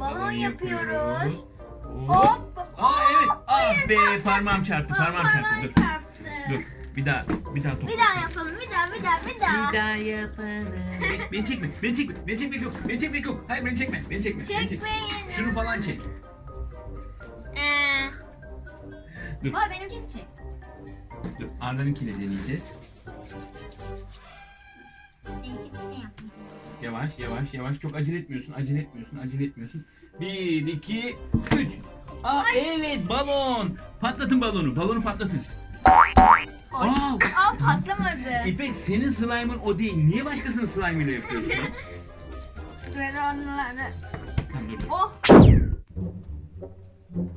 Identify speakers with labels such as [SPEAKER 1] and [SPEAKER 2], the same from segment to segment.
[SPEAKER 1] Balon yapıyoruz.
[SPEAKER 2] Hop. Aa evet. Ah be parmağım çarptı. Parmağım çarptı. Dur.
[SPEAKER 1] çarptı.
[SPEAKER 2] Dur. Bir daha bir daha top.
[SPEAKER 1] Bir daha yapalım. Bir daha, bir daha, bir daha.
[SPEAKER 2] Bir daha yapalım. Beni, beni çekme. Beni çekme. Beni çekme yok. Beni çekme yok. Hayır beni çekme. Beni çekme. Beni.
[SPEAKER 1] Çekmeyin.
[SPEAKER 2] Şunu falan çek.
[SPEAKER 1] Ee.
[SPEAKER 2] Dur.
[SPEAKER 1] Baba benimkini çek.
[SPEAKER 2] Dur. Arda'nınkiyle deneyeceğiz. Yavaş yavaş yavaş. Çok acele etmiyorsun. Acele etmiyorsun. Acele etmiyorsun. Bir, iki, üç. Aa evet balon. Patlatın balonu. Balonu patlatın.
[SPEAKER 1] Oy.
[SPEAKER 2] Aa,
[SPEAKER 1] Aa patlamadı.
[SPEAKER 2] İpek senin slime'ın o değil. Niye başkasının slime'ıyla yapıyorsun?
[SPEAKER 1] Ver onları.
[SPEAKER 2] Tamam dur dur.
[SPEAKER 1] Oh.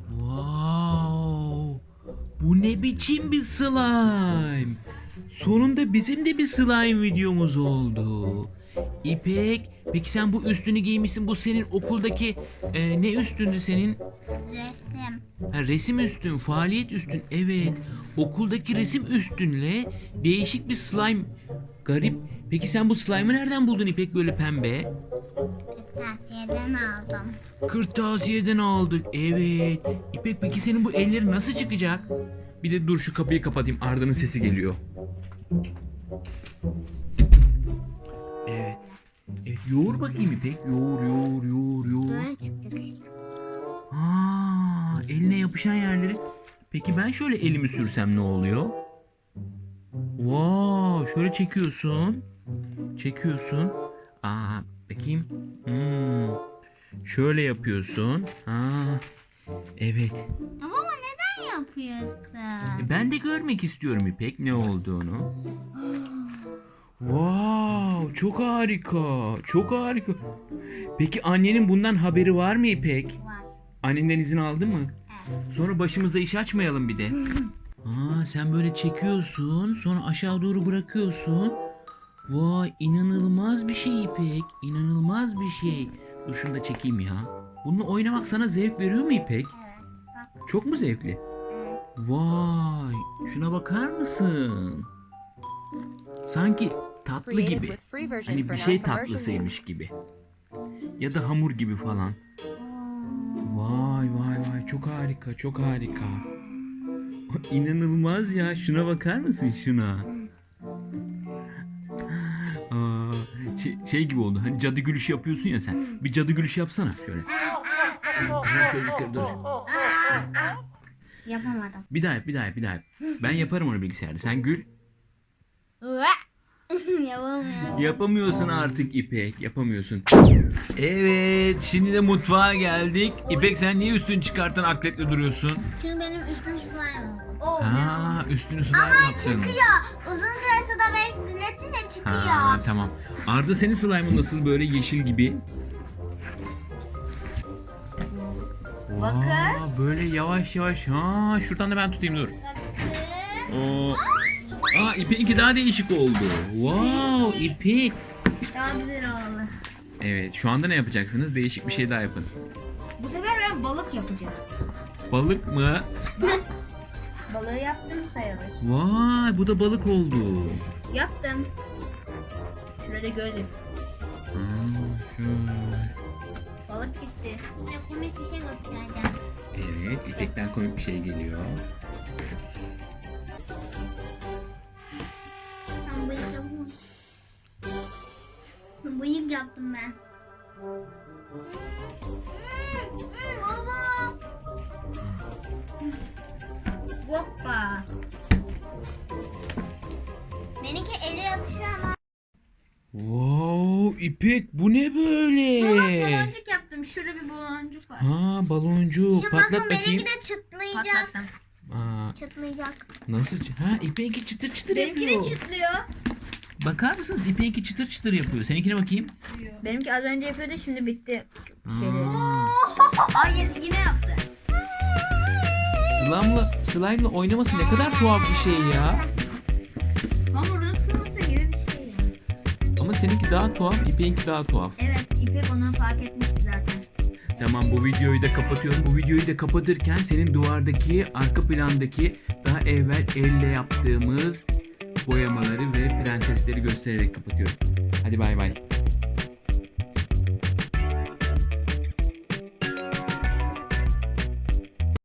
[SPEAKER 2] Wow. Bu ne biçim bir slime? Sonunda bizim de bir slime videomuz oldu. İpek, peki sen bu üstünü giymişsin. Bu senin okuldaki e, ne üstündü senin?
[SPEAKER 1] Resim.
[SPEAKER 2] Ha, resim üstün, faaliyet üstün. Evet. Okuldaki resim üstünle değişik bir slime. Garip. Peki sen bu slime'ı nereden buldun İpek böyle pembe?
[SPEAKER 1] Kırtasiye'den aldım.
[SPEAKER 2] Kırtasiyeden aldık. Evet. İpek peki senin bu ellerin nasıl çıkacak? Bir de dur şu kapıyı kapatayım. Arda'nın sesi geliyor. Yoğur bakayım İpek. Yoğur yoğur yoğur yoğur.
[SPEAKER 1] Böyle çıkacak işte.
[SPEAKER 2] Aa, eline yapışan yerleri. Peki ben şöyle elimi sürsem ne oluyor? Wow, şöyle çekiyorsun. Çekiyorsun. Aa, bakayım. Hmm. Şöyle yapıyorsun. Aa, evet.
[SPEAKER 1] Ama neden yapıyorsun?
[SPEAKER 2] Ben de görmek istiyorum İpek ne olduğunu. Wow, çok harika. Çok harika. Peki annenin bundan haberi var mı İpek?
[SPEAKER 1] Var.
[SPEAKER 2] Annenden izin aldı mı?
[SPEAKER 1] Evet.
[SPEAKER 2] Sonra başımıza iş açmayalım bir de. Aa, sen böyle çekiyorsun, sonra aşağı doğru bırakıyorsun. Vay inanılmaz bir şey İpek. İnanılmaz bir şey. Dur şunu da çekeyim ya. Bununla oynamak sana zevk veriyor mu İpek?
[SPEAKER 1] Evet. Bak.
[SPEAKER 2] Çok mu zevkli?
[SPEAKER 1] Evet.
[SPEAKER 2] Vay şuna bakar mısın? Sanki tatlı gibi. Hani bir şey tatlısıymış gibi. Ya da hamur gibi falan. Vay vay vay çok harika çok harika. İnanılmaz ya şuna bakar mısın şuna? Aa, şey, şey gibi oldu hani cadı gülüşü yapıyorsun ya sen. Bir cadı gülüşü yapsana şöyle. Tamam şöyle yukarı dur.
[SPEAKER 1] Yapamadım.
[SPEAKER 2] Bir daha yap bir daha yap bir daha yap. Ben yaparım onu bilgisayarda sen gül.
[SPEAKER 1] Yapamıyorum.
[SPEAKER 2] Yapamıyorsun artık İpek yapamıyorsun. Evet şimdi de mutfağa geldik. İpek sen niye üstünü çıkarttın akletle duruyorsun?
[SPEAKER 1] Çünkü benim üstüm slime oldu. Oh
[SPEAKER 2] Ha üstünü slime yaptın.
[SPEAKER 1] Çıkıyor. Uzun süre suda bekletince çıkıyor.
[SPEAKER 2] Ha tamam. Arda senin slime'ın nasıl böyle yeşil gibi?
[SPEAKER 1] Bakın.
[SPEAKER 2] Vaa, böyle yavaş yavaş. Ha şuradan da ben tutayım dur. Oo. Aa İpek'inki daha değişik oldu. Wow İpek.
[SPEAKER 1] Daha güzel oldu.
[SPEAKER 2] Evet şu anda ne yapacaksınız? Değişik bir şey daha yapın.
[SPEAKER 1] Bu sefer ben balık yapacağım.
[SPEAKER 2] Balık mı?
[SPEAKER 1] Balığı yaptım sayılır.
[SPEAKER 2] Vay bu da balık oldu.
[SPEAKER 1] Yaptım. Şurada göz yap.
[SPEAKER 2] Ha, şöyle.
[SPEAKER 1] Balık gitti. Size komik bir şey göstereceğim.
[SPEAKER 2] Evet İpek'ten komik bir şey geliyor.
[SPEAKER 1] Bıyık yaptım ben. Baba. Hoppa. Benimki ele yapışıyor ama.
[SPEAKER 2] Wow İpek bu ne böyle?
[SPEAKER 1] Baba baloncuk yaptım. Şurada bir baloncuk var.
[SPEAKER 2] Ha baloncuk
[SPEAKER 1] Şimdi
[SPEAKER 2] patlat
[SPEAKER 1] bakın
[SPEAKER 2] bakayım.
[SPEAKER 1] benimki de çıtlayacak.
[SPEAKER 2] Aa,
[SPEAKER 1] Çıtlayacak.
[SPEAKER 2] nasıl? çı- Ha İpek'inki çıtır çıtır
[SPEAKER 1] Benimki de
[SPEAKER 2] yapıyor.
[SPEAKER 1] çıtlıyor.
[SPEAKER 2] Bakar mısınız? İpek'inki çıtır çıtır yapıyor. Seninkine bakayım.
[SPEAKER 1] Benimki az önce yapıyordu şimdi bitti. Şeyleri.
[SPEAKER 2] Aa,
[SPEAKER 1] Hayır yine yaptı.
[SPEAKER 2] slime'la, slime'la oynaması ne kadar tuhaf bir şey ya.
[SPEAKER 1] Hamurun sıvısı gibi bir şey.
[SPEAKER 2] Ama seninki daha tuhaf, İpek'inki daha tuhaf.
[SPEAKER 1] Evet İpek onu fark etmişti zaten.
[SPEAKER 2] Tamam bu videoyu da kapatıyorum. Bu videoyu da kapatırken senin duvardaki arka plandaki daha evvel elle yaptığımız boyamaları ve prensesleri göstererek kapatıyorum. Hadi bay bay.